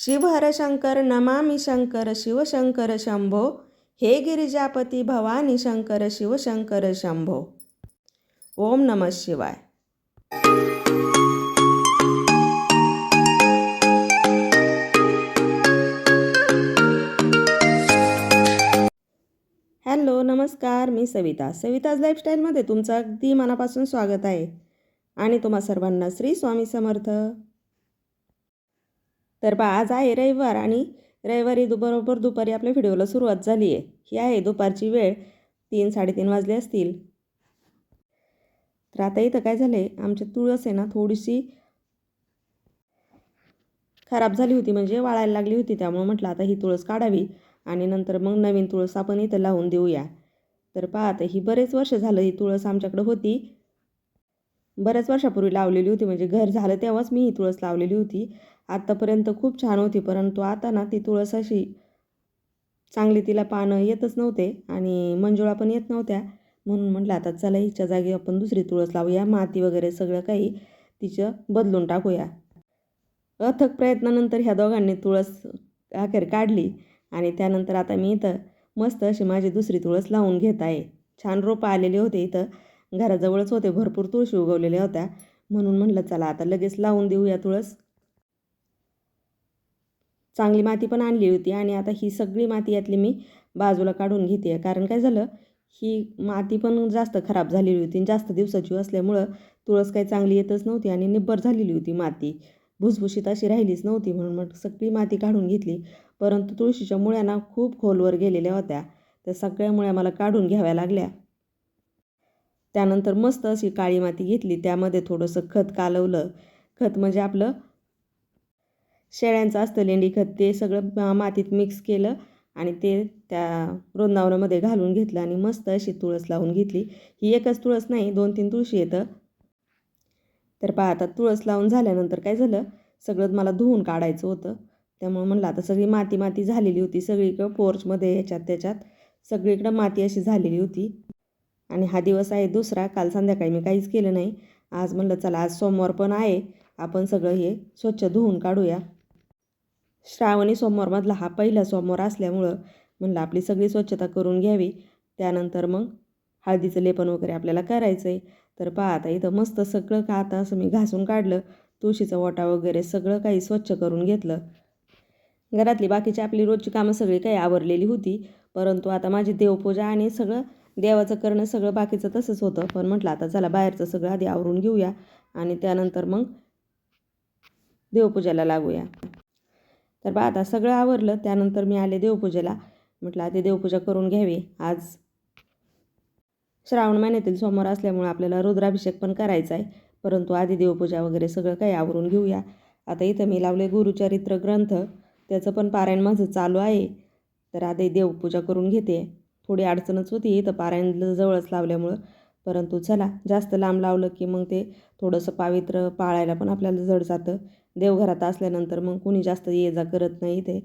शिवहर शंकर नमामि शंकर शिवशंकर शंभो हे गिरिजापती भवानी शंकर शिवशंकर शंभो. ओम नमः शिवाय. हॅलो नमस्कार मी सविता. सविताज लाईफस्टाईलमध्ये तुमचं अगदी मनापासून स्वागत आहे. आणि तुम्हा सर्वांना श्री स्वामी समर्थ. तर बा आज आहे रविवार आणि रविवारी दुबरोबर दुपारी आपल्या व्हिडिओला सुरुवात झाली आहे. ही आहे दुपारची वेळ तीन साडेतीन वाजले असतील. तर आता इथं काय झालं आहे आमची तुळस आहे ना थोडीशी खराब झाली होती म्हणजे वाळायला लागली होती त्यामुळं म्हटलं आता ही तुळस काढावी आणि नंतर मग नवीन तुळस आपण इथं लावून देऊया. तर पाहता ही बरेच वर्ष झालं ही तुळस आमच्याकडं होती. बऱ्याच वर्षापूर्वी लावलेली होती. म्हणजे घर झालं तेव्हाच मी ही तुळस लावलेली होती. आत्तापर्यंत खूप छान होती परंतु आता ना ती तुळस अशी चांगली तिला पानं येतच नव्हते आणि मंजुळा पण येत नव्हत्या. म्हणून म्हटलं आता चला हिच्या जागी आपण दुसरी तुळस लावूया माती वगैरे सगळं काही तिचं बदलून टाकूया. अथक प्रयत्नानंतर ह्या दोघांनी तुळस अखेर काढली आणि त्यानंतर आता मी इथं मस्त अशी माझी दुसरी तुळस लावून घेत आहे. छान रोपं आलेले होते इथं. घराजवळच होते. भरपूर तुळशी उगवलेल्या होत्या. म्हणून म्हणलं चला आता लगेच लावून देऊया तुळस. चांगली माती पण आणली होती आणि आता ही सगळी माती यातली मी बाजूला काढून घेते. आहे कारण काय झालं ही माती पण जास्त खराब झालेली होती. जास्त दिवसाची असल्यामुळं तुळस काही चांगली येतच नव्हती आणि निब्बर झालेली होती माती. भुसभुशीत अशी राहिलीच नव्हती म्हणून मग सगळी माती काढून घेतली. परंतु तुळशीच्या मुळ्यांना खूप खोलवर गेलेल्या होत्या. त्या सगळ्या मुळ्या मला काढून घ्याव्या लागल्या. त्यानंतर मस्त अशी काळी माती घेतली. त्यामध्ये थोडंसं खत कालवलं. खत म्हणजे आपलं शेळ्यांचं असतं लेंडी खत. ते सगळं मातीत मिक्स केलं आणि ते त्या वृंदावनामध्ये घालून घेतलं आणि मस्त अशी तुळस लावून घेतली. ही एकच तुळस नाही दोन तीन तुळशी येतं. तर पाहता तुळस लावून झाल्यानंतर काय झालं? सगळं मला धुवून काढायचं होतं. त्यामुळे म्हणलं आता सगळी माती माती झालेली होती. सगळीकडं पोर्चमध्ये ह्याच्यात त्याच्यात. सगळीकडं माती अशी झालेली होती. आणि हा दिवस आहे दुसरा. काल संध्याकाळी मी काहीच केलं नाही. आज म्हणलं चला आज सोमवार पण आहे. आपण सगळं हे स्वच्छ धुवून काढूया. श्रावणी सोमवारमधला हा पहिला सोमवार असल्यामुळं म्हणलं आपली सगळी स्वच्छता करून घ्यावी. त्यानंतर मग हळदीचं लेपन वगैरे आपल्याला करायचं आहे तर पहा आता इथं मस्त सगळं का आता असं मी घासून काढलं. तुळशीचा ओटा वगैरे सगळं काही स्वच्छ करून घेतलं. घरातली बाकीची आपली रोजची कामं सगळी काही आवरलेली होती. परंतु आता माझी देवपूजा आणि सगळं देवाचं करणं सगळं बाकीचं तसंच होतं. पण म्हटलं आता चला बाहेरचं सगळं आधी आवरून घेऊया आणि त्यानंतर मग देवपूजेला लागूया. तर बा आता सगळं आवरलं त्यानंतर मी आले देवपूजेला. म्हटलं आधी देवपूजा करून घ्यावी. आज श्रावण महिन्यातील सोमवार असल्यामुळे आपल्याला रुद्राभिषेक पण करायचा आहे. परंतु आधी देवपूजा वगैरे सगळं काही आवरून घेऊया. आता इथं मी लावले गुरुचरित्र ग्रंथ. त्याचं पण पारायण माझं चालू आहे. तर आधी देवपूजा करून घेते. थोडी अडचणच होती. इथं पारायण जवळच लावल्यामुळं. परंतु चला जास्त लांब लावलं की मग ते थोडंसं पावित्र पाळायला पण आपल्याला जड जातं. देवघरात असल्यानंतर मग कुणी जास्त ये जा करत नाही ते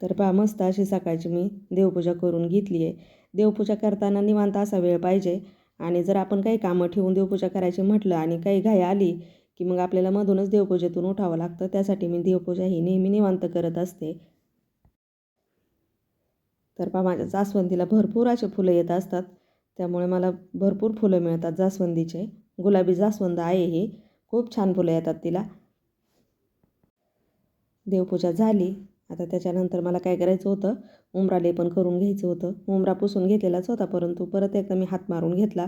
तर पहा मस्त अशी सकाळची मी देवपूजा करून घेतली आहे देवपूजा करताना निवांत असा वेळ पाहिजे. आणि जर आपण काही कामं ठेवून देवपूजा करायची म्हटलं आणि काही घाई आली की मग आपल्याला मधूनच देवपूजेतून उठावं लागतं. त्यासाठी मी देवपूजा ही नेहमी निवांत करत असते. तर पहा माझ्या जास्वंदीला भरपूर असे फुलं येत असतात. त्यामुळे मला भरपूर फुलं मिळतात जास्वंदीचे. गुलाबी जास्वंद आहे हे. खूप छान फुलं येतात तिला. देवपूजा झाली. आता त्याच्यानंतर मला काय करायचं होतं? उमरा लेपन करून घ्यायचं होतं. उमरा पुसून घेतलेलाच होता परंतु परत एकदा मी हात मारून घेतला.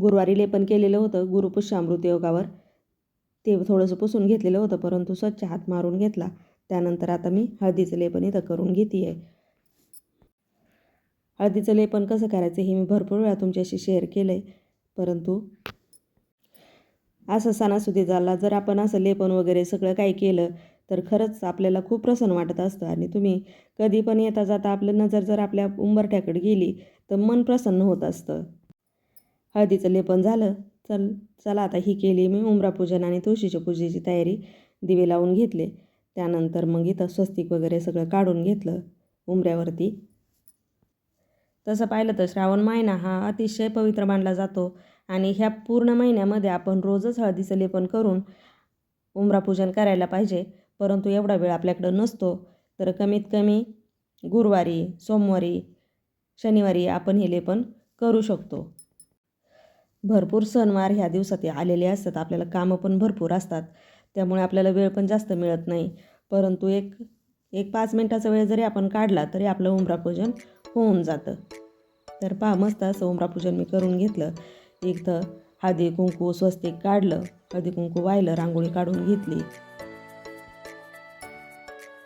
गुरुवारी लेपन केलेलं होतं गुरुपुष्यामृत योगावर. ते थोडंसं पुसून घेतलेलं होतं परंतु स्वच्छ हात मारून घेतला. त्यानंतर आता मी हळदीचं लेपन इथं करून घेते आहे हळदीचं लेपन कसं करायचं हे मी भरपूर वेळा तुमच्याशी शेअर केलं आहे परंतु असं सणासुदी झाला जर आपण असं लेपन वगैरे सगळं काही केलं तर खरंच आपल्याला खूप प्रसन्न वाटत असतं. आणि तुम्ही कधी पण येता जाता आपलं नजर जर आपल्या उंबरठ्याकडे गेली तर मन प्रसन्न होत असतं. हळदीचं लेपन झालं चल चला आता ही केली मी उमरापूजन आणि तुळशीच्या पूजेची तयारी. दिवे लावून घेतले. त्यानंतर मग इथं स्वस्तिक वगैरे सगळं काढून घेतलं उमऱ्यावरती तसं पाहिलं तर श्रावण महिना हा अतिशय पवित्र मानला जातो आणि ह्या पूर्ण महिन्यामध्ये आपण रोजच हळदीचं लेपन करून उमरापूजन करायला पाहिजे. परंतु एवढा वेळ आपल्याकडं नसतो. तर कमीत कमी गुरुवारी सोमवारी शनिवारी आपण हे लेपन करू शकतो. भरपूर सणवार ह्या दिवसात आलेले असतात. आपल्याला कामं पण भरपूर असतात. त्यामुळे आपल्याला वेळ पण जास्त मिळत नाही. परंतु एक एक पाच मिनटाचा वेळ जरी आपण काढला तरी आपलं उमरापूजन होऊन जातं. तर पहा मस्त असं उमरापूजन मी करून घेतलं. इथं हळदी कुंकू स्वस्तिक काढलं. हळदी कुंकू वाहिलं रांगोळी काढून घेतली.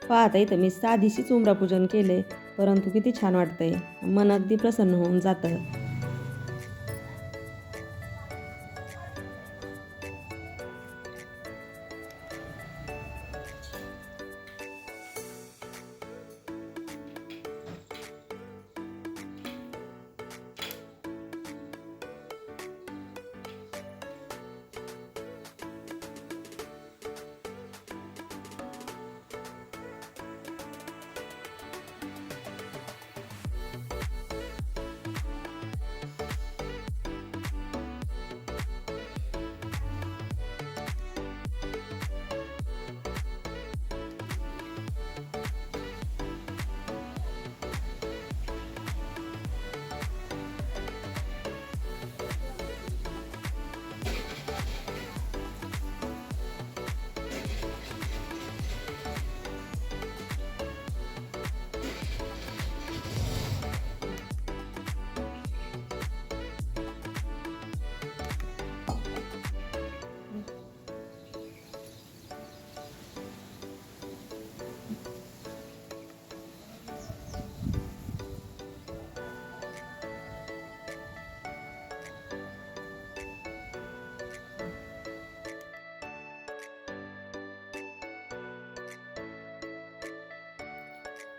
पहा आता इथं मी साधीशीच उमरापूजन केले परंतु किती छान वाटतंय. मन अगदी प्रसन्न होऊन जातं.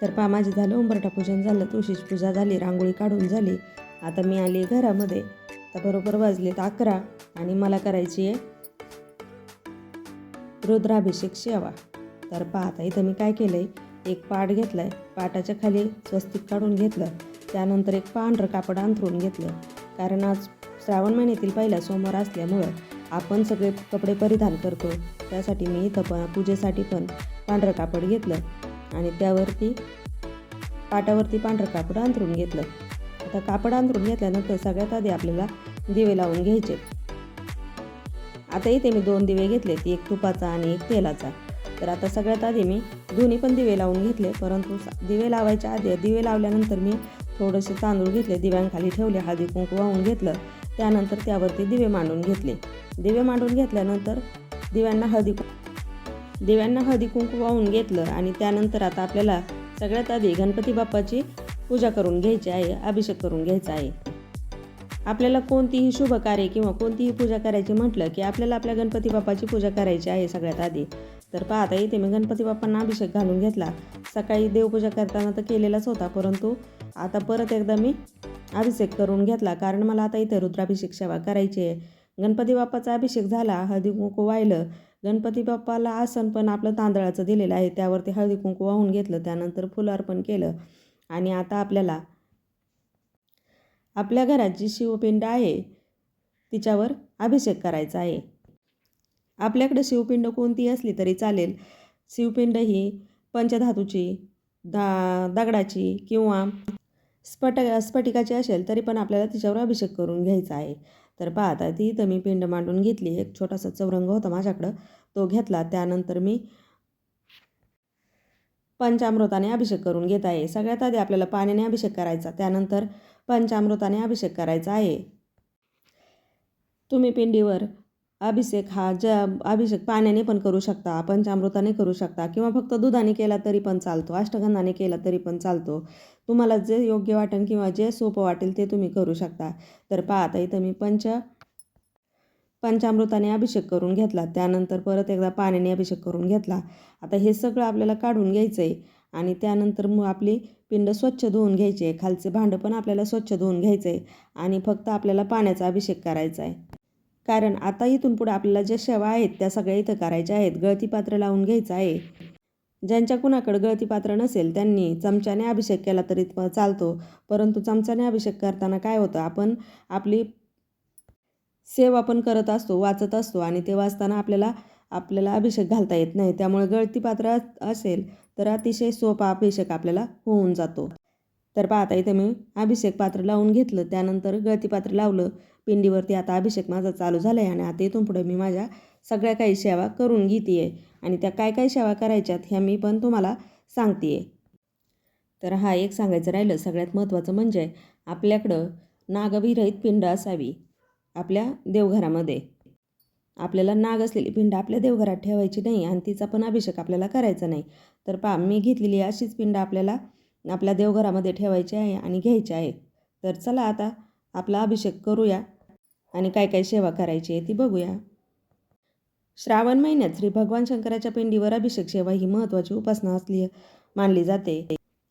तर पहा माझे झालं उंबरठा पूजन झालं तुळशीची पूजा झाली रांगोळी काढून झाली. आता मी आली घरामध्ये. तर बरोबर वाजलेत अकरा आणि मला करायची आहे रुद्राभिषेक सेवा. तर पहा आता इथं मी काय केलं आहे एक पाट घेतला आहे पाटाच्या खाली स्वस्तिक काढून घेतलं. त्यानंतर एक पांढरं कापड अंथरून घेतलं. कारण आज श्रावण महिन्यातील पहिला सोमवार असल्यामुळं आपण सगळे कपडे परिधान करतो त्यासाठी मी इथं पण पूजेसाठी पण पांढरं कापड घेतलं. आणि त्यावरती पाटावरती पांढरं कापड अंथरून घेतलं. आता कापड अंथरून घेतल्यानंतर सगळ्यात आधी आपल्याला दिवे लावून घ्यायचे. आता इथे मी दोन दिवे घेतलेत एक तुपाचा आणि एक तेलाचा. तर आता सगळ्यात आधी मी दोन्ही पण दिवे लावून घेतले परंतु दिवे लावायच्या आधी दिवे लावल्यानंतर मी थोडेसे तांदूळ घेतले दिव्यांखाली ठेवले हळदी कुंकू वाहून घेतलं. त्यानंतर त्यावरती दिवे मांडून घेतले. दिवे मांडून घेतल्यानंतर दिव्यांना हळदी दिव्यांना हळदी कुंकू वाहून घेतलं आणि त्यानंतर आता आपल्याला सगळ्यात आधी गणपती बाप्पाची पूजा करून घ्यायची आहे अभिषेक करून घ्यायचा आहे. आपल्याला कोणतीही शुभ कार्य किंवा कोणतीही पूजा करायची म्हटलं की आपल्याला आपल्या गणपती बाप्पाची पूजा करायची आहे सगळ्यात आधी. तर पाहता इथे मी गणपती बाप्पांना अभिषेक घालून घेतला. सकाळी देवपूजा करताना तर केलेलाच होता परंतु आता परत एकदा मी अभिषेक करून घेतला कारण मला आता इथे रुद्राभिषेक सेवा करायची आहे. गणपती बाप्पाचा अभिषेक झाला हळदी कुंकू वाहिलं गणपती बाप्पाला आसन पण आपलं तांदळाचं दिलेलं आहे. त्यावरती हळदी कुंकू वाहून घेतलं त्यानंतर फुलं अर्पण केलं आणि आता आपल्याला आपल्या घरात जी शिवपिंड आहे तिच्यावर अभिषेक करायचा आहे. आपल्याकडे शिवपिंड कोणती असली तरी चालेल. शिवपिंड ही पंचधातूची दा दगडाची किंवा स्फट स्फटिकाची असेल तरी पण आपल्याला तिच्यावर अभिषेक करून घ्यायचा आहे. तर पाहता ती तर मी पिंड मांडून घेतली. एक छोटासा चौरंग होता माझ्याकडं. तो घेतला. त्यानंतर मी पंचामृताने अभिषेक करून घेत आहे. सगळ्यात आधी आपल्याला पाण्याने अभिषेक करायचा. त्यानंतर पंचामृताने अभिषेक करायचा आहे. तुम्ही पिंडीवर अभिषेक हा ज अभिषेक पाण्याने पण करू शकता पंचामृताने करू शकता किंवा फक्त दुधाने केला तरी पण चालतो अष्टगंधाने केला तरी पण चालतो. तुम्हाला जे योग्य वाटेल किंवा जे सोपं वाटेल ते तुम्ही करू शकता. तर पाहता इथं मी पंच पंचामृताने अभिषेक करून घेतला. त्यानंतर परत एकदा पाण्याने अभिषेक करून घेतला. आता हे सगळं आपल्याला काढून घ्यायचं आहे आणि त्यानंतर मग आपली पिंड स्वच्छ धुवून घ्यायची आहे. खालचे भांडं पण आपल्याला स्वच्छ धुवून घ्यायचं आहे आणि फक्त आपल्याला पाण्याचा अभिषेक करायचा आहे कारण आता इथून पुढे आपल्याला ज्या सेवा आहेत त्या सगळ्या इथं करायच्या आहेत. गळती पात्र लावून घ्यायचं आहे. ज्यांच्या कुणाकडं गळती पात्र नसेल त्यांनी चमच्याने अभिषेक केला तरी चालतो. परंतु चमच्याने अभिषेक करताना काय होतं? आपण आपली सेवा पण करत असतो वाचत असतो आणि ते वाचताना आपल्याला आपल्याला अभिषेक घालता येत नाही. त्यामुळे गळती पात्र असेल तर अतिशय सोपा अभिषेक आपल्याला होऊन जातो. तर पाहता इथे मी अभिषेक पात्र लावून घेतलं. त्यानंतर गळती पात्र लावलं. पिंडीवरती आता अभिषेक माझा चालू झाला आहे आणि आता इथून पुढे मी माझ्या सगळ्या काही सेवा करून घेते आहे आणि त्या काय काय सेवा करायच्यात ह्या मी पण तुम्हाला सांगते आहे तर हा एक सांगायचं राहिलं सगळ्यात महत्त्वाचं म्हणजे आपल्याकडं नागविरहित पिंड असावी आपल्या देवघरामध्ये. आपल्याला नाग असलेली पिंड आपल्या देवघरात ठेवायची नाही आणि तिचा पण अभिषेक आपल्याला करायचा नाही. तर पा मी घेतलेली अशीच पिंड आपल्याला आपल्या देवघरामध्ये ठेवायची आहे आणि घ्यायची आहे. तर चला आता आपला अभिषेक करूया. आणि काय काय सेवा करायची आहे ती बघूया. श्रावण महिन्यात श्री भगवान शंकराच्या पिंडीवर अभिषेक सेवा ही महत्त्वाची उपासना असली मानली जाते.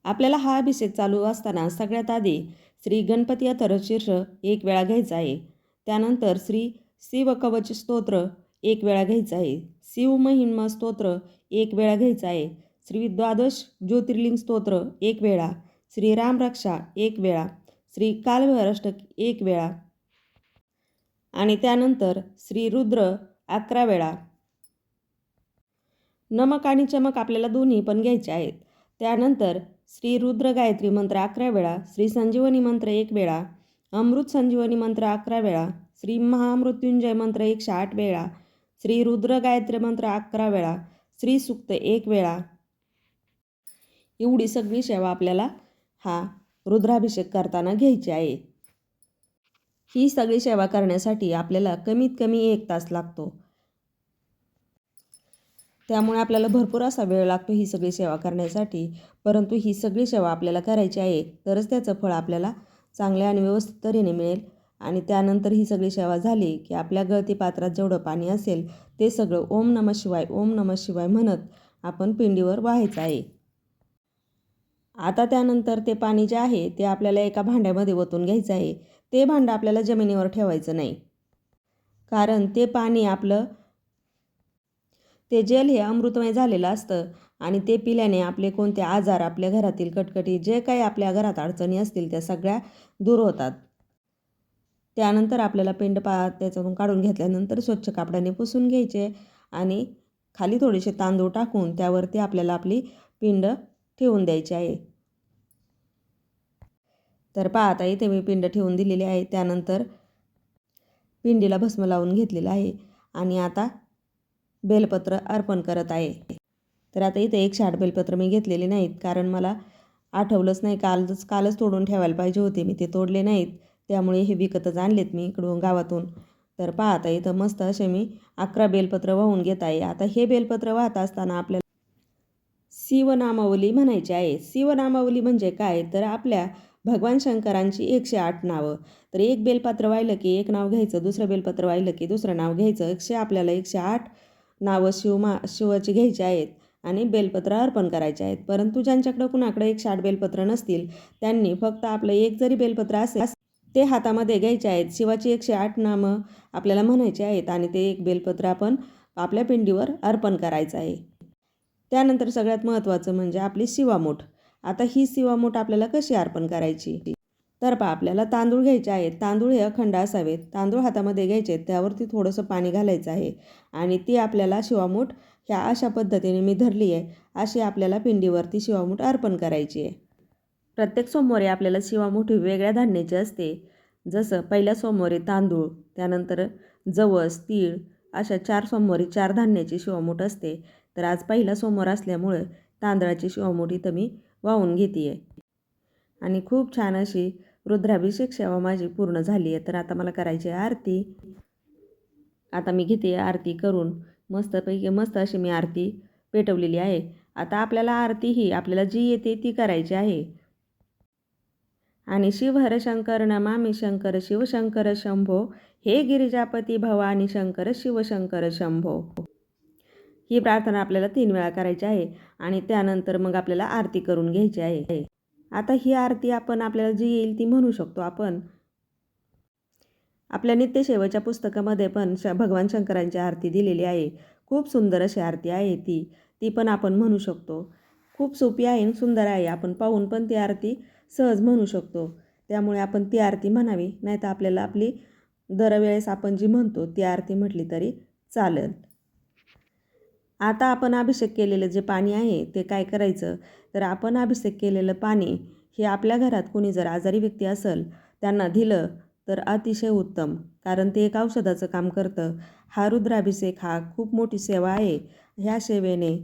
आपल्याला हा अभिषेक चालू असताना सगळ्यात आधी श्री गणपती अथर्वशीर्ष एक वेळा घ्यायचा आहे. त्यानंतर श्री शिव कवच स्तोत्र एक वेळा घ्यायचं आहे. शिव महिमा स्तोत्र एक वेळा घ्यायचं आहे. श्री द्वादश ज्योतिर्लिंग स्तोत्र एक वेळा. श्री रामरक्षा एक वेळा. श्री कालभैरष्टक एक वेळा. आणि त्यानंतर श्री रुद्र अकरा वेळा. नमक आणि चमक आपल्याला दोन्ही पण घ्यायचे आहेत. त्यानंतर श्री रुद्र गायत्री मंत्र अकरा वेळा श्री संजीवनी मंत्र एक वेळा अमृत संजीवनी मंत्र अकरा वेळा श्री महामृत्युंजय मंत्र एकशे आठ वेळा श्री रुद्र गायत्री मंत्र अकरा वेळा श्री सुक्त एक वेळा. एवढी सगळी सेवा आपल्याला हा रुद्राभिषेक करताना घ्यायची आहे. ही सगळी सेवा करण्यासाठी आपल्याला कमीत कमी एक तास लागतो. त्यामुळे आपल्याला भरपूर असा वेळ लागतो ही सगळी सेवा करण्यासाठी. परंतु ही सगळी सेवा आपल्याला करायची आहे तरच त्याचं फळ आपल्याला चांगल्या आणि व्यवस्थित तऱ्हेने मिळेल. आणि त्यानंतर ही सगळी सेवा झाली की आपल्या गळती पात्रात जेवढं पाणी असेल ते सगळं ओम नम शिवाय ओम नम शिवाय म्हणत आपण पिंडीवर व्हायचं आहे. आता त्यानंतर ते पाणी जे आहे ते आपल्याला एका भांड्यामध्ये ओतून घ्यायचं आहे. ते भांडं आपल्याला जमिनीवर ठेवायचं नाही. कारण ते पाणी आपलं ते जल हे अमृतमय झालेलं असतं आणि ते पिल्याने आपले कोणते आजार आपल्या घरातील कटकटी जे काही आपल्या घरात अडचणी असतील त्या सगळ्या दूर होतात. त्यानंतर आपल्याला पिंड पा त्याच्यातून काढून घेतल्यानंतर स्वच्छ कापडाने पुसून घ्यायचे आणि खाली थोडेसे तांदूळ टाकून त्यावरती आपल्याला आपली पिंड ठेवून द्यायची आहे. तर पाहता इथे मी पिंड ठेवून दिलेली आहे. त्यानंतर पिंडीला भस्म लावून घेतलेलं आहे. आणि आता बेलपत्र अर्पण करत आहे. तर आता इथे एक शाट बेलपत्र मी घेतलेले नाहीत कारण मला आठवलंच नाही. कालच कालच तोडून ठेवायला पाहिजे होते. मी ते तोडले नाहीत. त्यामुळे हे विकतच आणलेत मी इकडून गावातून. तर पाहता इथं मस्त असे मी अकरा बेलपत्र वाहून घेत आहे. आता हे बेलपत्र वाहत असताना आपल्याला शिवनामावली म्हणायची आहे. शिवनामावली म्हणजे काय? तर आपल्या भगवान शंकरांची एकशे आठ नावं. तर एक बेलपत्र वाहिलं की एक नाव घ्यायचं दुसरं बेलपत्र वाहिलं की दुसरं नाव घ्यायचं. एकशे आपल्याला एकशे आठ नावं शिवमा शिवाची घ्यायची आहेत आणि बेलपत्र अर्पण करायचे आहेत. परंतु ज्यांच्याकडं कुणाकडे एकशे आठ बेलपत्र नसतील त्यांनी फक्त आपलं एक जरी बेलपत्र असेल ते हातामध्ये घ्यायचे आहेत. शिवाची एकशे आठ नामं आपल्याला म्हणायची आहेत आणि ते एक बेलपत्र आपण आपल्या पिंडीवर अर्पण करायचं आहे. त्यानंतर सगळ्यात महत्त्वाचं म्हणजे आपली शिवामूठ. आता ही शिवामूठ आपल्याला कशी अर्पण करायची? तर पहा आपल्याला तांदूळ घ्यायचे आहेत. तांदूळ हे अखंड असावेत. तांदूळ हातामध्ये घ्यायचे आहेत. त्यावरती थोडंसं पाणी घालायचं आहे. आणि ती आपल्याला शिवामूठ ह्या अशा पद्धतीने मी धरली आहे. अशी आपल्याला पिंडीवरती शिवामूठ अर्पण करायची आहे. प्रत्येक सोमवारी आपल्याला शिवामूठ वेगळ्या धान्याची असते. जसं पहिल्या सोमवारी तांदूळ त्यानंतर जवस तीळ अशा चार सोमवारी चार धान्याची शिवामूठ असते. तर आज पहिला सोमवार असल्यामुळं तांदळाची शिवामूठ इथं मी वाहून घेते आहे आणि खूप छान अशी रुद्राभिषेक सेवा माझी पूर्ण झाली आहे तर आता मला करायची आहे आरती. आता मी घेते आरती करून. मस्तपैकी मस्त अशी मी आरती पेटवलेली आहे. आता आपल्याला आरती ही आपल्याला जी येते ती करायची आहे. आणि शिव हरशंकर नमामी शंकर शिवशंकर शंभो. हे गिरिजापती भवानी शंकर शिवशंकर शंभो. ही प्रार्थना आपल्याला तीन वेळा करायची आहे आणि त्यानंतर मग आपल्याला आरती करून घ्यायची आहे. आता ही आरती आपण आपल्याला जी येईल ती म्हणू शकतो आपण. आपल्या नित्यसेवेच्या पुस्तकामध्ये पण श भगवान शंकरांची आरती दिलेली आहे. खूप सुंदर अशी आरती आहे ती. ती पण आपण म्हणू शकतो. खूप सोपी आहे आणि सुंदर आहे. आपण पाहून पण ती आरती सहज म्हणू शकतो. त्यामुळे आपण ती आरती म्हणावी. नाही तर आपल्याला आपली दरवेळेस आपण जी म्हणतो ती आरती म्हटली तरी चालेल. आता आपण अभिषेक केलेलं जे पाणी आहे ते काय करायचं? तर आपण अभिषेक केलेलं पाणी हे आपल्या घरात कोणी जर आजारी व्यक्ती असेल त्यांना दिलं तर अतिशय उत्तम कारण ते एक औषधाचं काम करतं. हा रुद्राभिषेक हा खूप मोठी सेवा आहे ह्या सेवेने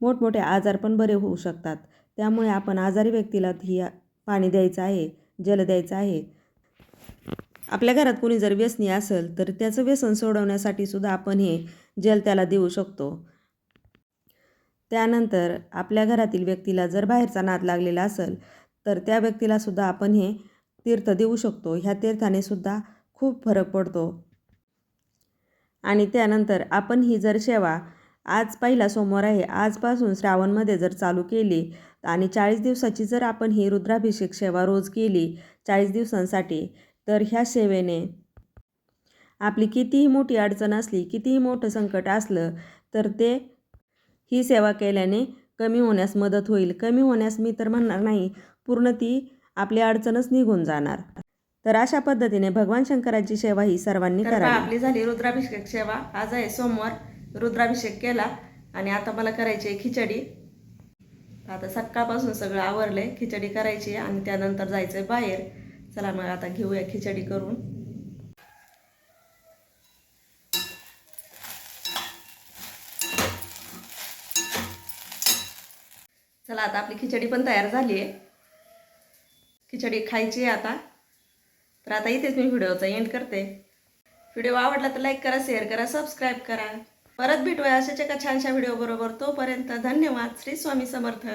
मोठमोठे आजार पण बरे होऊ शकतात. त्यामुळे आपण आजारी व्यक्तीला ही पाणी द्यायचं आहे जल द्यायचं आहे. आपल्या घरात कोणी जर व्यसनी असेल तर त्याचं व्यसन सोडवण्यासाठी सुद्धा आपण हे जल त्याला देऊ शकतो. त्यानंतर आपल्या घरातील व्यक्तीला जर बाहेरचा नाद लागलेला असेल तर त्या व्यक्तीला सुद्धा आपण हे तीर्थ देऊ शकतो. ह्या तीर्थाने सुद्धा खूप फरक पडतो. आणि त्यानंतर आपण ही जर सेवा आज पहिला सोमवार आहे आजपासून श्रावणमध्ये जर चालू केली आणि चाळीस दिवसाची जर आपण ही रुद्राभिषेक सेवा रोज केली चाळीस दिवसांसाठी तर ह्या सेवेने आपली कितीही मोठी अडचण असली कितीही मोठं संकट असलं तर ते ही सेवा केल्याने कमी होण्यास मदत होईल. कमी होण्यास मी तर म्हणणार नाही पूर्ण ती आपली अडचणच निघून जाणार. तर अशा पद्धतीने भगवान शंकराची सेवा ही सर्वांनी करावी. आपली झाली रुद्राभिषेक सेवा. आज आहे सोमवार रुद्राभिषेक केला आणि आता मला करायची आहे खिचडी. आता सकाळपासून सगळं आवरलंय खिचडी करायची आहे आणि त्यानंतर जायचं आहे बाहेर. चला मग आता घेऊया खिचडी करून. चला आता आपली खिचडी पण तयार झाली आहे. खिचडी खायची आहे आता. तर आता इथेच मी व्हिडिओचा एंड करते. व्हिडिओ आवडला तर लाईक करा शेअर करा सबस्क्राईब करा. परत भेटूया अशाच एका छानशा व्हिडिओ बरोबर. तोपर्यंत धन्यवाद. श्री स्वामी समर्थ.